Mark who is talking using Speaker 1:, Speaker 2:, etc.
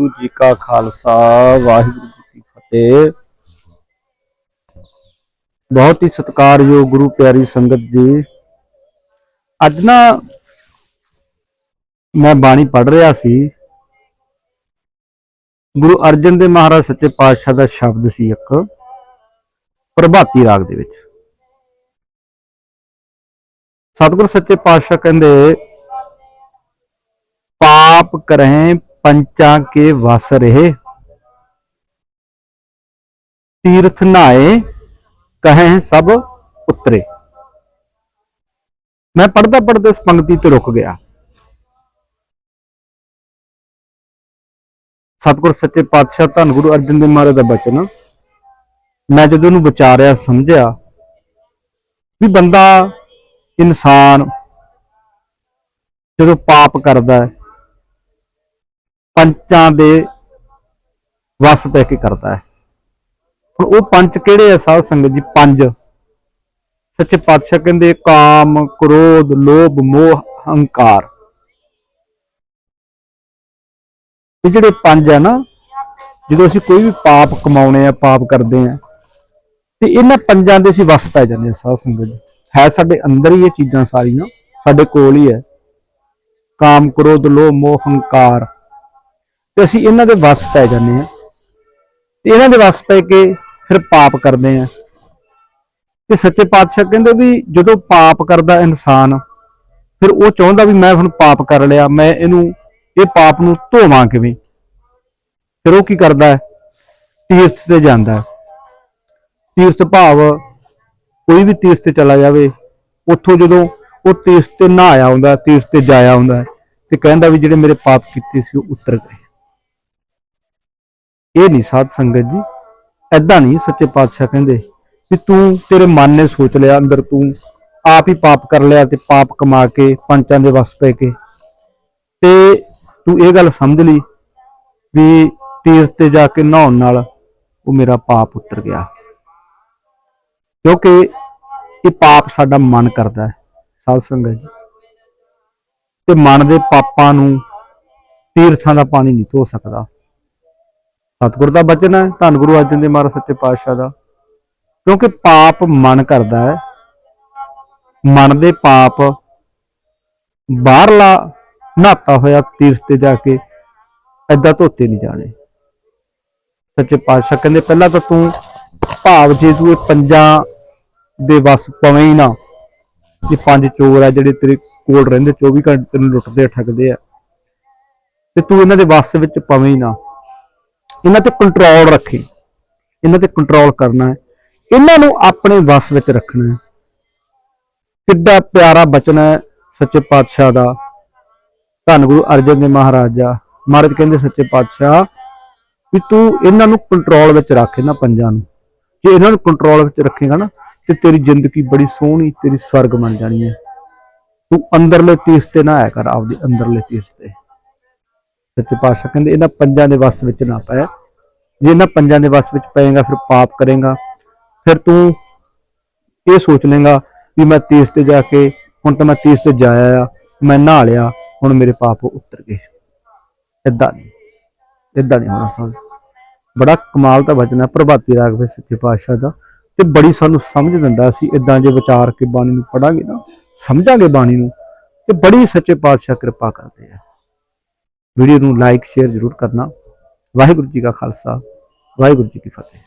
Speaker 1: ਵਾਹਿਗੁਰੂ ਜੀ ਕਾ ਖਾਲਸਾ, ਵਾਹਿਗੁਰੂ ਜੀ ਕੀ ਫਤਿਹ। ਬਹੁਤ ਹੀ ਸਤਿਕਾਰਯੋਗ ਗੁਰੂ ਪਿਆਰੀ ਸੰਗਤ ਜੀ। ਅੱਜ ਨਾ ਮੈਂ ਬਾਣੀ ਪੜ੍ਹ ਰਿਹਾ ਸੀ। ਗੁਰੂ ਅਰਜਨ ਦੇਵ ਮਹਾਰਾਜ ਸੱਚੇ ਪਾਤਸ਼ਾਹ ਦਾ ਸ਼ਬਦ ਸੀ ਇੱਕ, ਪ੍ਰਭਾਤੀ ਰਾਗ ਦੇ ਵਿੱਚ। ਸਤਿਗੁਰ ਸੱਚੇ ਪਾਤਸ਼ਾਹ ਕਹਿੰਦੇ, ਪਾਪ ਕਰਹਿ ਪੰਚਾਂ ਕੇ ਵਸ ਰਹੇ। ਤੀਰਥ ਨਾਏ, ਕਹੇ ਸਭ ਉਤਰੇ। ਮੈਂ ਪੜਦਾ ਪੜਦਾ ਇਸ ਪੰਕਤੀ ਤੇ ਰੁਕ ਗਿਆ। ਸਤਿਗੁਰ ਸੱਚੇ ਪਾਤਸ਼ਾਹ, ਧੰਨ ਗੁਰੂ ਅਰਜਨ ਦੇਵ ਮਹਾਰਾਜ ਦਾ ਬਚਨ। ਮੈਂ ਜਦੋਂ ਉਹਨੂੰ ਵਿਚਾਰਿਆ, ਸਮਝਿਆ ਵੀ ਬੰਦਾ ਇਨਸਾਨ ਜਦੋਂ ਪਾਪ ਕਰਦਾ ਹੈ ਪੰਚਾਂ ਦੇ ਵਸ ਪੈ ਕੇ ਕਰਦਾ ਹੈ। ਹੁਣ ਉਹ ਪੰਜ ਕਿਹੜੇ ਆ ਸਾਧ ਸੰਗਤ ਜੀ? ਪੰਜ। ਸੱਚੇ ਪਾਤਸ਼ਾਹ ਕਹਿੰਦੇ, ਕਾਮ, ਕ੍ਰੋਧ, ਲੋਭ, ਮੋਹ, ਹੰਕਾਰ। ਇਹ ਜਿਹੜੇ ਪੰਜ ਆ ਨਾ, ਜਦੋਂ ਅਸੀਂ ਕੋਈ ਵੀ ਪਾਪ ਕਮਾਉਣੇ ਆ, ਪਾਪ ਕਰਦੇ ਆ, ਤੇ ਇਹਨਾਂ ਪੰਜਾਂ ਦੇ ਅਸੀਂ ਵਸ ਪੈ ਜਾਂਦੇ ਆ ਸਾਧ ਸੰਗਤ ਜੀ। ਹੈ ਸਾਡੇ ਅੰਦਰ ਹੀ ਇਹ ਚੀਜ਼ਾਂ ਸਾਰੀਆਂ, ਸਾਡੇ ਕੋਲ ਹੀ ਹੈ। ਕਾਮ, ਕ੍ਰੋਧ, ਲੋਭ, ਮੋਹ, ਹੰਕਾਰ। ਤੇ ਅਸੀਂ ਇਹਨਾਂ ਦੇ ਵਸ ਪੈ ਜਾਂਦੇ ਆ ਤੇ ਇਹਨਾਂ ਦੇ ਵਸ ਪੈ ਕੇ ਫਿਰ ਪਾਪ ਕਰਦੇ ਆ ਤੇ ਸੱਚੇ ਪਾਤਸ਼ਾਹ ਕਹਿੰਦੇ ਵੀ ਜਦੋਂ ਪਾਪ ਕਰਦਾ ਇਨਸਾਨ, ਫਿਰ ਉਹ ਚਾਹੁੰਦਾ ਵੀ ਮੈਂ ਹੁਣ ਪਾਪ ਕਰ ਲਿਆ, ਮੈਂ ਇਹਨੂੰ, ਇਹ ਪਾਪ ਨੂੰ ਧੋਵਾਂ ਕਿਵੇਂ? ਫਿਰ ਉਹ ਕੀ ਕਰਦਾ ਹੈ? ਤੀਰਥ ਤੇ ਜਾਂਦਾ ਹੈ। ਤੀਰਥ ਭਾਵ ਕੋਈ ਵੀ ਤੀਰਥ ਤੇ ਚਲਾ ਜਾਵੇ, ਉੱਥੋਂ ਜਦੋਂ ਉਹ ਤੀਰਥ ਤੇ ਨਹਾਇਆ ਹੁੰਦਾ, ਤੀਰਥ ਤੇ ਜਾਇਆ ਹੁੰਦਾ ਤੇ ਕਹਿੰਦਾ ਵੀ ਜਿਹੜੇ ਮੇਰੇ ਪਾਪ ਕੀਤੇ ਸੀ ਉਹ ਉਤਰ ਗਏ। ਇਹ ਨਹੀਂ ਸਾਧ ਸੰਗਤ ਜੀ ਐਦਾਂ ਨਹੀਂ ਸੱਚੇ ਪਾਤਸ਼ਾਹ ਕਹਿੰਦੇ ਵੀ ਤੂੰ ਤੇਰੇ ਮਨ ਨੇ ਸੋਚ ਲਿਆ ਅੰਦਰ ਤੂੰ, ਆਪ ਹੀ ਪਾਪ ਕਰ ਲਿਆ ਤੇ ਪਾਪ ਕਮਾ ਕੇ ਪੰਚਾਂ ਦੇ ਵਸ ਪੈ ਕੇ। ਤੇ ਤੂੰ ਇਹ ਗੱਲ ਸਮਝ ਲਈ ਵੀ ਤੀਰਥ ਤੇ ਜਾ ਕੇ ਨਹਾਉਣ ਨਾਲ ਉਹ ਮੇਰਾ ਪਾਪ ਉਤਰ ਗਿਆ। ਕਿਉਂਕਿ ਇਹ ਪਾਪ ਸਾਡਾ ਮਨ ਕਰਦਾ ਹੈ, ਸਾਧ ਸੰਗਤ ਜੀ। ਤੇ ਮਨ ਦੇ ਪਾਪਾਂ ਨੂੰ ਤੀਰਥਾਂ ਦਾ ਪਾਣੀ ਨਹੀਂ ਧੋ ਸਕਦਾ। ਸਤਿਗੁਰ ਦਾ ਬਚਨ ਹੈ, ਧੰਨ ਗੁਰੂ ਅਰਜਨ ਦੇਵ ਮਹਾਰਾਜ ਸੱਚੇ ਪਾਤਸ਼ਾਹ ਦਾ। ਕਿਉਂਕਿ ਪਾਪ ਮਨ ਕਰਦਾ ਹੈ, ਮਨ ਦੇ ਪਾਪ ਬਾਹਰਲਾ ਨਹਾਤਾ ਹੋਇਆ ਤੀਰਥ ਤੇ ਜਾ ਕੇ ਐਦਾਂ ਧੋਤੇ ਨਹੀਂ ਜਾਣੇ। ਸੱਚੇ ਪਾਤਸ਼ਾਹ ਕਹਿੰਦੇ ਪਹਿਲਾਂ ਤਾਂ ਤੂੰ ਭਾਵ ਜੇ ਤੂੰ ਇਹ ਪੰਜਾਂ ਦੇ ਵਸ ਪਵੇਂ ਹੀ ਨਾ, ਇਹ ਪੰਜ ਚੋਰ ਆ ਜਿਹੜੇ ਤੇਰੇ ਕੋਲ ਰਹਿੰਦੇ 24 ਘੰਟੇ ਤੈਨੂੰ ਲੁੱਟਦੇ ਆ ਠੱਗਦੇ ਆ। ਤੇ ਤੂੰ ਇਹਨਾਂ ਦੇ ਵਸ ਵਿੱਚ ਪਵੇਂ ਹੀ ਨਾ। ਇਹਨਾਂ ਤੇ ਕੰਟਰੋਲ ਰੱਖੇ। ਇਹਨਾਂ ਤੇ ਕੰਟਰੋਲ ਕਰਨਾ ਹੈ। ਇਹਨਾਂ ਨੂੰ ਆਪਣੇ ਵਸ ਵਿੱਚ ਰੱਖਣਾ ਹੈ। ਕਿੱਡਾ ਪਿਆਰਾ ਬਚਨ ਹੈ ਸੱਚੇ ਪਾਤਸ਼ਾਹ ਦਾ। ਧੰਨ ਗੁਰੂ ਅਰਜਨ ਦੇਵ ਮਹਾਰਾਜਾ ਮਹਾਰਾਜ ਕਹਿੰਦੇ ਸੱਚੇ ਪਾਤਸ਼ਾਹ ਵੀ ਤੂੰ ਇਹਨਾਂ ਨੂੰ ਕੰਟਰੋਲ ਵਿੱਚ ਰੱਖ, ਇਹਨਾਂ ਪੰਜਾਂ ਨੂੰ। ਜੇ ਇਹਨਾਂ ਨੂੰ ਕੰਟਰੋਲ ਵਿੱਚ ਰੱਖੇਗਾ ਨਾ, ਤੇ ਤੇਰੀ ਜ਼ਿੰਦਗੀ ਬੜੀ ਸੋਹਣੀ, ਤੇਰੀ ਸਵਰਗ ਬਣ ਜਾਣੀ ਹੈ। ਤੂੰ ਅੰਦਰਲੇ ਤੀਰਥ ਤੇ ਨਾ ਆਇਆ ਕਰ, ਆਪਦੇ ਅੰਦਰਲੇ ਤੀਰਥ ਤੇ। ਸੱਚੇ ਪਾਤਸ਼ਾਹ ਕਹਿੰਦੇ ਇਹਨਾਂ ਪੰਜਾਂ ਦੇ ਵਸ ਵਿੱਚ ਨਾ ਪਏ ਜੇ ਇਹਨਾਂ ਪੰਜਾਂ ਦੇ ਵਸ ਵਿੱਚ ਪਏਗਾ, ਫਿਰ ਪਾਪ ਕਰੇਗਾ। ਫਿਰ ਤੂੰ ਇਹ ਸੋਚ ਲੇਗਾ ਵੀ ਮੈਂ ਤੀਰਥ ਤੇ ਜਾ ਕੇ, ਹੁਣ ਤਾਂ ਮੈਂ ਤੀਰਥ ਤੇ ਜਾਇਆ ਆ, ਮੈਂ ਨਹਾ ਲਿਆ, ਹੁਣ ਮੇਰੇ ਪਾਪ ਉਤਰ ਗਏ। ਇਦਾਂ ਨਹੀਂ ਇਦਾਂ ਨਹੀਂ ਹੋਣਾ ਸਾਜ਼ ਬੜਾ ਕਮਾਲ ਦਾ ਵਚਨ ਹੈ, ਪ੍ਰਭਾਤੀ ਰਾਗ ਵਿੱਚ ਸੱਚੇ ਪਾਤਸ਼ਾਹ ਦਾ। ਤੇ ਬੜੀ ਸਾਨੂੰ ਸਮਝ ਦਿੰਦਾ ਸੀ ਇਦਾਂ ਜੇ ਵਿਚਾਰ ਕੇ ਬਾਣੀ ਨੂੰ ਪੜਾਂਗੇ ਨਾ, ਸਮਝਾਂਗੇ ਬਾਣੀ ਨੂੰ। ਤੇ ਬੜੀ ਸੱਚੇ ਪਾਤਸ਼ਾਹ ਕਿਰਪਾ ਕਰਦੇ ਆ। ਵੀਡੀਓ ਨੂੰ ਲਾਈਕ ਸ਼ੇਅਰ ਜ਼ਰੂਰ ਕਰਨਾ। ਵਾਹਿਗੁਰੂ ਜੀ ਕਾ ਖਾਲਸਾ ਵਾਹਿਗੁਰੂ ਜੀ ਕੀ ਫਤਿਹ।